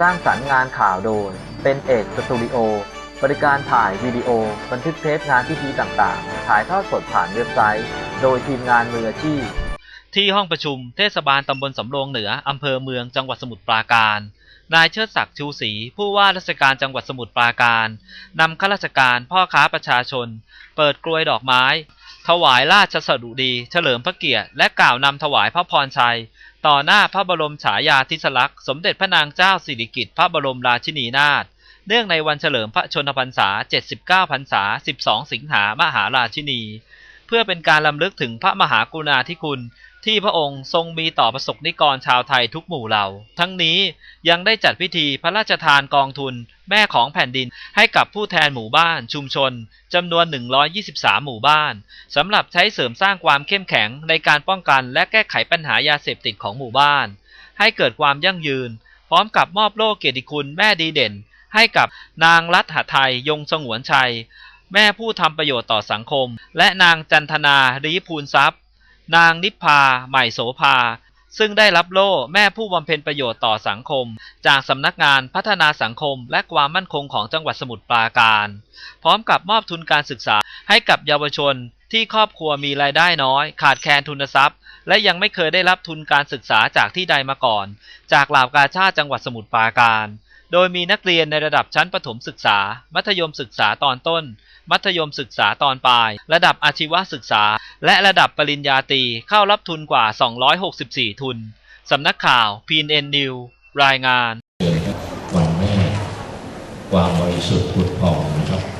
สร้างสรรค์งานข่าวโดย เป็นเอกสตูดิโอ บริการถ่ายวิดีโอ บันทึกเทปงานพิธีต่างๆ ถ่ายทอดสดผ่านเว็บไซต์ โดยทีมงานมืออาชีพ ที่ห้องประชุมเทศบาลตำบลสำโรงเหนืออำเภอเมืองจังหวัดสมุทรปราการ นายเชิดศักดิ์ชูศรีผู้ว่าราชการจังหวัดสมุทรปราการนำข้าราชการพ่อค้าประชาชน เปิดกลวยดอกไม้ ถวายราชสดุดี เฉลิมพระเกียรติและกล่าวนำถวายพระพรชัย ต่อหน้าพระบรมฉายาธิสลักษณ์สมเด็จพระนางเจ้าสิริกิติ์พระบรมราชินีนาถเนื่องในวันเฉลิมพระชนพรรษา 79 พรรษา 12 สิงหามหาราชินี เพื่อเป็นการลำลึกถึงพระมหากรุณาธิคุณ ที่พระองค์ทรงมีต่อประสบนิกรชาวไทยทุกหมู่เหล่า ทั้งนี้ยังได้จัดพิธีพระราชทานกองทุนแม่ของแผ่นดินให้กับผู้แทนหมู่บ้านชุมชนจำนวน 123 หมู่บ้านสำหรับใช้เสริมสร้างความเข้มแข็งในการป้องกันและแก้ไขปัญหายาเสพติดของหมู่บ้าน ให้เกิดความยั่งยืน พร้อมกับมอบโล่เกียรติคุณแม่ดีเด่น ให้กับนางรัตหไทยยงสงวนชัย แม่ผู้ทำประโยชน์ต่อสังคม และนางจันทนารีภูลทรัพย์ นางนิพพาใหม่โสภา ซึ่งได้รับโล่แม่ผู้บำเพ็ญประโยชน์ต่อสังคม จากสำนักงานพัฒนาสังคมและความมั่นคงของจังหวัดสมุทรปราการ พร้อมกับมอบทุนการศึกษาให้กับเยาวชนที่ครอบครัวมีรายได้น้อย ขาดแคลนทุนทรัพย์ และยังไม่เคยได้รับทุนการศึกษาจากที่ใดมาก่อน จากเหล่ากาชาติจังหวัดสมุทรปราการ โดยมีนักเรียนในระดับชั้นประถมศึกษา มัธยมศึกษาตอนต้น มัธยมศึกษาตอนปลาย ระดับอาชีวศึกษา และระดับปริญญาตรีเข้ารับทุนกว่า 264 ทุน สำนักข่าว PNN News รายงานวันแม่ความบริสุทธิ์ผุดผ่องนะครับ